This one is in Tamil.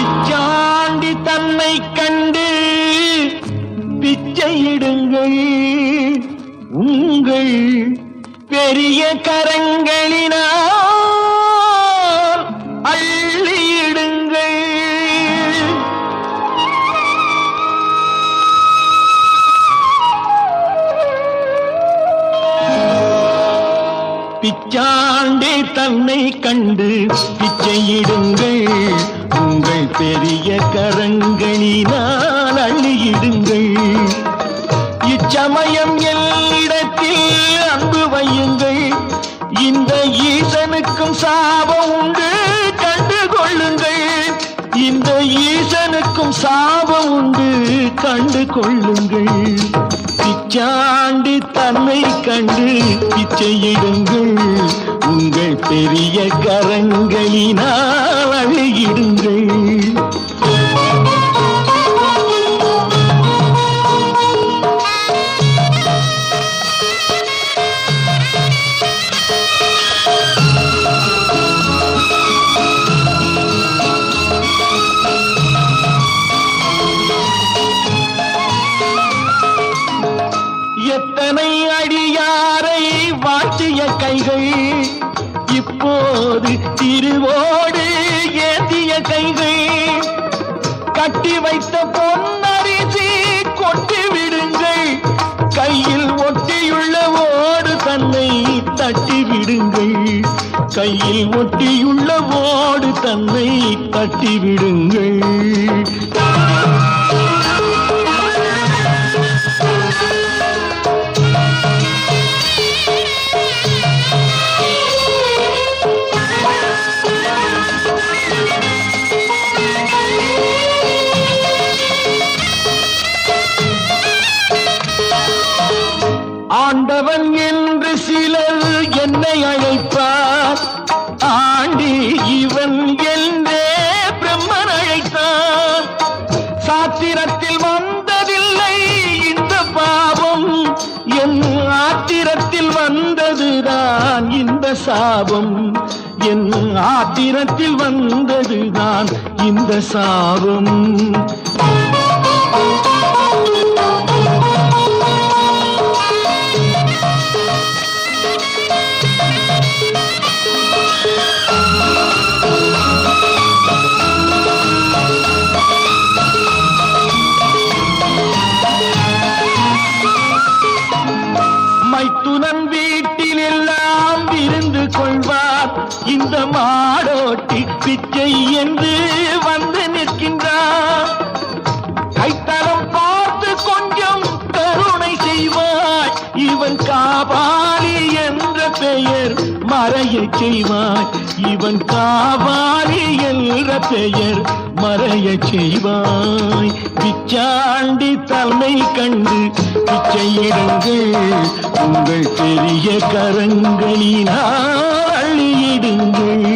பிச்சாண்டி தன்னை கண்டு பிச்சையிடுங்கள். உங்கள் பெரிய கரங்களினால் அள்ளியிடுங்கள். பிச்சா பிச்சாண்டே தன்னை கண்டு பிச்சையிடுங்கள். உங்கள் பெரிய கரங்களினால் அள்ளியிடுங்கள். இச்சமயம் எல்லிடத்தில் அன்பு வையுங்கள். இந்த ஈசனுக்கும் சாபம் உண்டு கண்டு கொள்ளுங்கள் இந்த ஈசனுக்கும் சாபம் உண்டு கண்டு கொள்ளுங்கள் பிச்சாண்டி தன்னை கண்டு பிச்சையிடுங்கள். பெரிய கரங்களினால் அழுகிடுங்கள் எத்தனை அடியாரை வாட்டிய கைகள்? இப்போது திருவோடு ஏந்திய கைகள் கட்டி வைத்த பொன்னரிசி கொட்டி விடுங்கள். கையில் ஒட்டியுள்ள ஓடு தன்னை தட்டி விடுங்கள். கையில் ஒட்டியுள்ள ஓடு தன்னை தட்டி விடுங்கள். ஆண்டவன் என்று சிலர் என்னை அழைப்பார். ஆண்டி இவன் என்றே பிரம்மன் அழைத்தான் சாத்திரத்தில் வந்ததில்லை இந்த பாவம் என் ஆத்திரத்தில் வந்ததுதான் இந்த சாபம். என் ஆத்திரத்தில் வந்ததுதான் இந்த சாபம். பிச்சை என்று வந்து நிற்கின்றார். கைத்தரம் பார்த்து கொஞ்சம் கருணை செய்வாய். இவன் காபாலி என்ற பெயர் மறையச் செய்வாய். இவன் காபாலி என்ற பெயர் மறையச் செய்வாய். பிச்சாண்டி தலைமை கண்டு பிச்சையிடுங்கள் உங்கள் பெரிய கரங்களினால் அள்ளியிடுங்கள்.